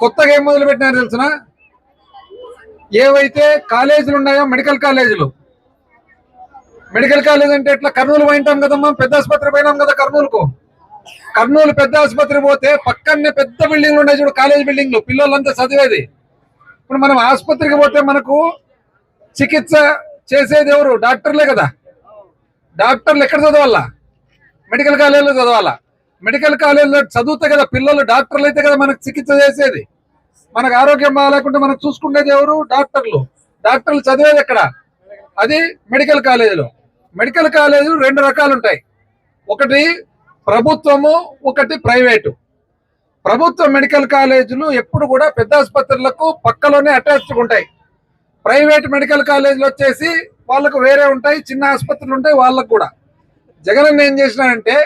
కొత్తగా ఏం మొదలు పెట్టినారు తెలుసిన? ఏవైతే కాలేజీలు ఉన్నాయో మెడికల్ కాలేజీలు. మెడికల్ కాలేజ్ అంటే ఎట్లా? కర్నూలు పోయింటాం కదమ్మా పెద్ద ఆసుపత్రి పోయినాం కదా కర్నూలుకు. కర్నూలు పెద్ద ఆసుపత్రి పోతే పక్కనే పెద్ద బిల్డింగ్లు ఉన్నాయి చూడు కాలేజ్ బిల్డింగ్లు. పిల్లలంతా చదివేది. ఇప్పుడు మనం ఆసుపత్రికి పోతే మనకు చికిత్స చేసేది ఎవరు? డాక్టర్లే కదా. డాక్టర్లు ఎక్కడ చదవాలా? మెడికల్ కాలేజీలో చదవాలా? మెడికల్ కాలేజీలో చదివితే కదా పిల్లలు డాక్టర్లు అయితే కదా మనకు చికిత్స చేసేది. మనకు ఆరోగ్యం బాగాలేకుంటే మనకు చూసుకునేది ఎవరు? డాక్టర్లు. డాక్టర్లు చదివేది ఎక్కడ? అది మెడికల్ కాలేజీలో. మెడికల్ కాలేజీలు రెండు రకాలు ఉంటాయి. ఒకటి ప్రభుత్వము ఒకటి ప్రైవేటు. ప్రభుత్వ మెడికల్ కాలేజీలు ఎప్పుడు కూడా పెద్ద ఆసుపత్రులకు పక్కలోనే అటాచ్డ్ ఉంటాయి. ప్రైవేట్ మెడికల్ కాలేజీలు వచ్చేసి వాళ్ళకు వేరే ఉంటాయి చిన్న ఆసుపత్రులు ఉంటాయి వాళ్ళకు కూడా. జగన్ ఏం చేసినారంటే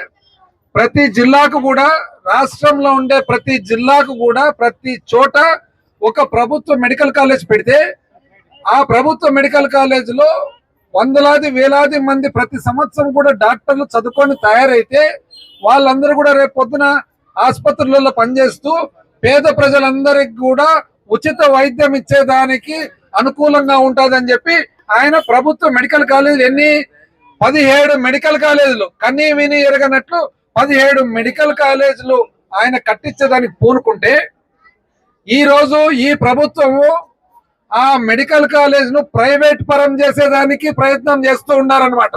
ప్రతి జిల్లాకు కూడా రాష్ట్రంలో ఉండే ప్రతి జిల్లాకు కూడా ప్రతి చోట ఒక ప్రభుత్వ మెడికల్ కాలేజ్ పెడితే ఆ ప్రభుత్వ మెడికల్ కాలేజీలో వందలాది వేలాది మంది ప్రతి సంవత్సరం కూడా డాక్టర్లు చదువుకొని తయారైతే వాళ్ళందరూ కూడా రేపు పొద్దున ఆసుపత్రులలో పనిచేస్తూ పేద ప్రజలందరికి కూడా ఉచిత వైద్యం ఇచ్చేదానికి అనుకూలంగా ఉంటుందని చెప్పి ఆయన ప్రభుత్వ మెడికల్ కాలేజీలు ఎన్ని? పదిహేడు మెడికల్ కాలేజీలు. కన్నీ విని ఎరగనట్లు పదిహేడు మెడికల్ కాలేజీలు ఆయన కట్టించేదానికి పూనుకుంటే ఈ రోజు ఈ ప్రభుత్వము ఆ మెడికల్ కాలేజ్ను ప్రైవేట్ పరం చేసేదానికి ప్రయత్నం చేస్తూ ఉన్నారనమాట